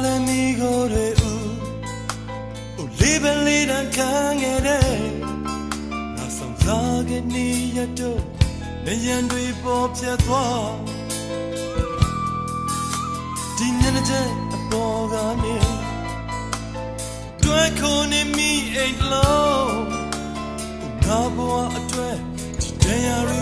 လည်းမိကိုယ်တွေဦးဟိုလေးပဲလေးတန်းခံခဲ့တဲ့နောက်ဆုံးသားကနေရတော့နေရန်တွေပေါ်ပြတ်သွားဒီညနေတဲ့အပေါ်ကနေတွဲခုန်နေမိအိတ်လုံးငါဘဝအတွက်ဒီတရား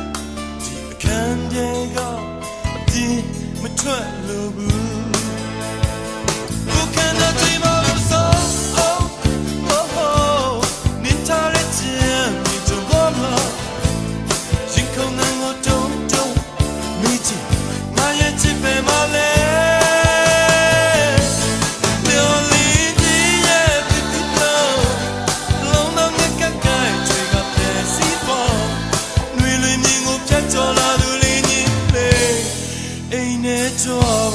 做。